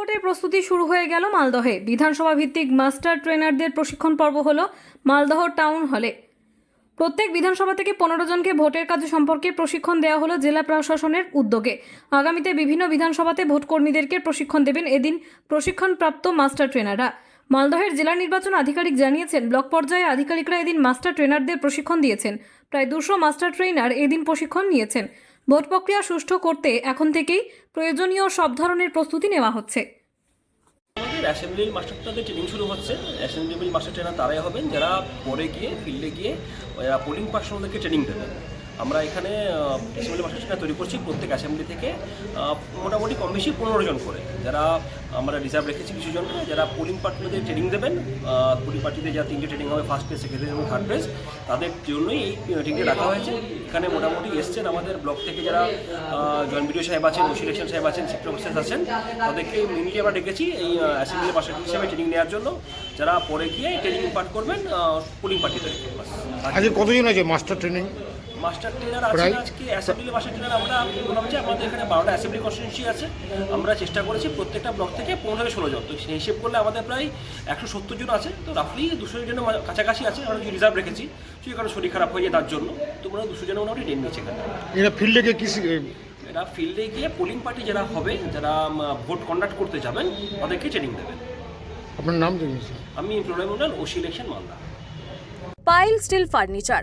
ভোটের প্রস্তুতি শুরু হয়ে গেল মালদহে। বিধানসভা ভিত্তিক মাস্টার ট্রেনারদের প্রশিক্ষণ পর্ব হলো মালদহ টাউন হলে। প্রত্যেক বিধানসভা থেকে পনেরো জনকে ভোটের কাজ সম্পর্কে প্রশিক্ষণ দেওয়া হলো জেলা প্রশাসনের উদ্যোগে। আগামীতে বিভিন্ন বিধানসভাতে ভোটকর্মীদেরকে প্রশিক্ষণ দেবেন এদিন প্রশিক্ষণপ্রাপ্ত মাস্টার ট্রেনাররা। মালদহের জেলা নির্বাচন আধিকারিক জানিয়েছেন, ব্লক পর্যায়ে আধিকারিকরা এদিন মাস্টার ট্রেনারদের প্রশিক্ষণ দিয়েছেন। প্রায় দুশো মাস্টার ট্রেনার এদিন প্রশিক্ষণ নিয়েছেন। ভোট প্রক্রিয়া সুষ্ঠু করতে এখন থেকেই প্রয়োজনীয় সব ধরনের প্রস্তুতি নেওয়া হচ্ছে। আমাদের অ্যাসেম্বলি মাস্টারটাদের ট্রেনিং শুরু হচ্ছে। অ্যাসেম্বলি মাস্টার ট্রেনার তারাই হবেন। যারা পরে গিয়ে ফিল্ডে গিয়ে পোলিং পার্সনদেরকে ট্রেনিং দেবেন। আমরা এখানে অ্যাসেম্বলি মাস্টার ট্রেনার তৈরি করছি প্রত্যেক অ্যাসেম্বলি থেকে মোটামুটি কম বেশি পনেরো জন করে। যারা আমরা রিজার্ভ রেখেছি কিছু জনকে, যারা পোলিং পার্টিদের ট্রেনিং দেবেন পোলিং পার্টিতে যা তিনটে ট্রেনিং হবে ফার্স্ট পেজ সেকেন্ড এবং থার্ড পেজ তাদের জন্যই এই ট্রেনিংটা রাখা হয়েছে। এখানে মোটামুটি এসছেন আমাদের ব্লক থেকে যারা জয়েন্ট বিডিও সাহেব আছেন ওসিলেকশন সাহেব আছেন সেক্টর অফিসার আছেন, তাদেরকে মিনিটে আমরা ডেকেছি এই অ্যাসেম্বলি মাস্টার হিসেবে ট্রেনিং নেওয়ার জন্য। যারা পরে গিয়ে ট্রেনিং পাঠ করবেন পোলিং পার্টিদেরকে আজকে কতজন আছে মাস্টার ট্রেনিং মাস্টার ট্রেনার আছে আজকে অ্যাসেম্বলি মাস্টার ট্রেনার আমরা বললাম যে আমাদের এখানে বারোটা অ্যাসেম্বলি কনস্টিটিউন্সি আছে। আমরা চেষ্টা করেছি প্রত্যেকটা ব্লক থেকে পনেরো থেকে ষোলো জন। তো সেই হিসেব করলে আমাদের প্রায় একশো সত্তর জন আছে। তো রাফলি দুশো জনের মা- কাছাকাছি আছে আমরা রিজার্ভ রেখেছি। যদি কারও শরীর খারাপ হয়ে যায় তার জন্য তো আমরা দুশো জনের মোটামুটি ট্রেন নিচ্ছে এখানে। এরা ফিল্ডে গিয়ে কি এরা ফিল্ডে গিয়ে পোলিং পার্টি যারা হবে যারা ভোট কন্ডাক্ট করতে যাবেন তাদেরকে ট্রেনিং দেবেন। আপনার নাম আমি প্রণয় মন্ডল ওসি ইলেকশন মালদা। পাইল স্টিল ফার্নিচার